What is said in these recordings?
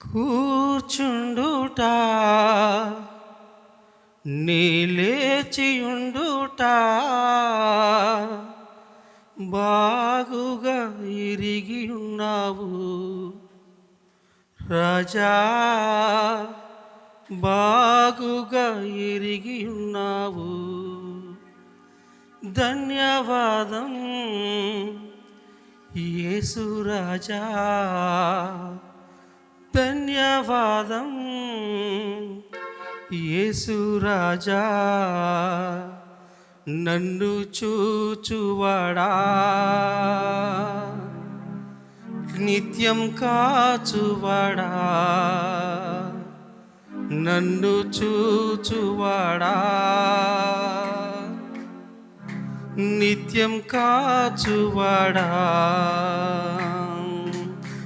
కూర్చుండుట నీలేచియుండుట బాగుగా ఇరిగి ఉన్నావు రాజా బాగుగా ఇరిగి ఉన్నావు ధన్యవాదం. యేసు రాజా ధన్యవాదం యేసు రాజా నన్ను చూచువాడా? నిత్యం కాచువాడా? నన్ను చూచువాడా? నిత్యం కాచువాడా?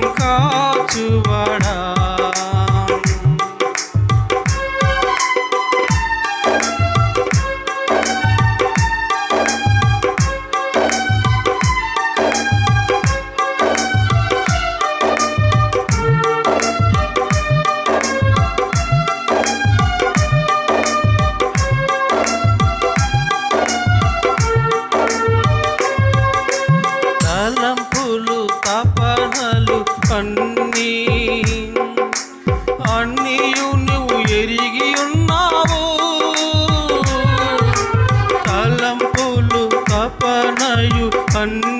కాచువాడా? అన్నీ అన్నీయు నువ్వు ఎరిగి ఉన్నావు. తలంపులు తపనయు అన్నీ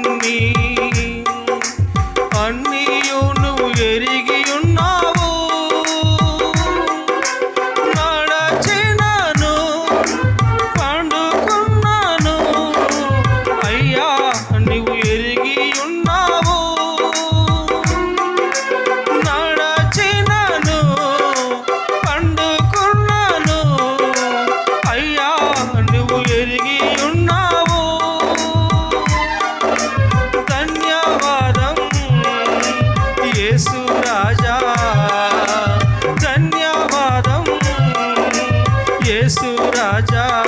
రాజా ధన్యవాదం. యేసు రాజా.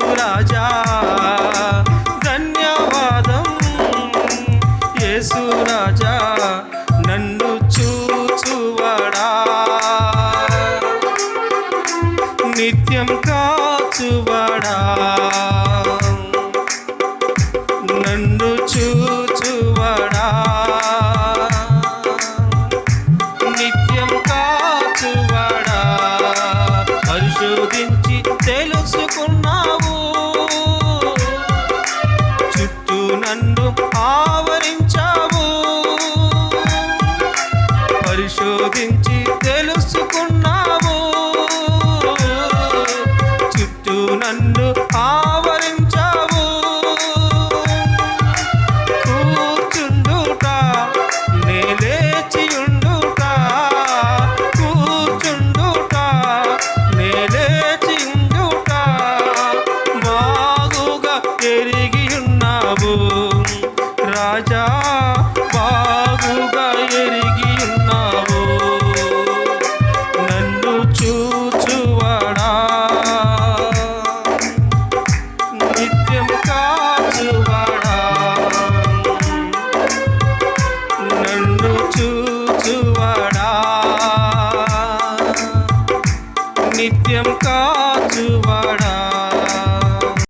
రాజా. ఎరిగి ఉన్నావు రాజా బాగుగా ఎరిగి ఉన్నావు నన్ను చూచువడా. నిత్యం కాచువాడా. నన్ను చూచువడా. నిత్యం కా